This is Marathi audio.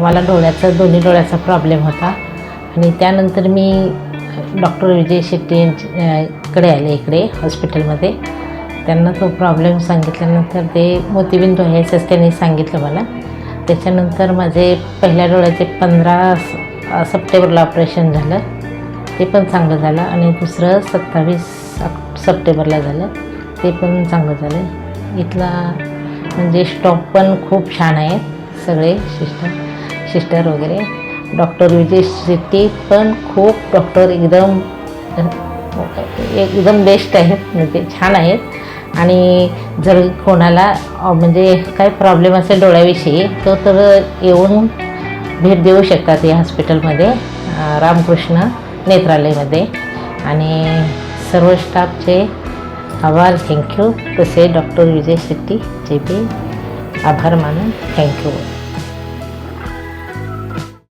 मला डोळ्याचा दोन्ही डोळ्याचा प्रॉब्लेम होता. आणि त्यानंतर मी डॉक्टर विजय शेट्टी यांच्या आले इकडे हॉस्पिटलमध्ये त्यांना तो प्रॉब्लेम सांगितल्यानंतर ते मोतीबिंदू आहे असं त्यांनी सांगितलं मला. त्याच्यानंतर माझे पहिल्या डोळ्याचे पंधरा स- सप्टेंबरला ऑपरेशन झालं. ते पण चांगलं झालं. आणि दुसरं सत्तावीस सप्टेंबरला झालं. ते पण चांगलं झालं. इथला म्हणजे स्टॉप पण खूप छान आहेत सगळे सिस्टम सिस्टर वगैरे. डॉक्टर विजय शेट्टी पण खूप डॉक्टर एकदम एकदम बेस्ट आहेत. म्हणजे छान आहेत. आणि जर कोणाला म्हणजे काही प्रॉब्लेम असेल डोळ्याविषयी तो तर येऊन भेट देऊ शकतात या हॉस्पिटलमध्ये रामकृष्ण नेत्रालयमध्ये. आणि सर्व स्टाफचे आभार थँक्यू तसे डॉक्टर विजय शेट्टी जे बी आभार मानून थँक्यू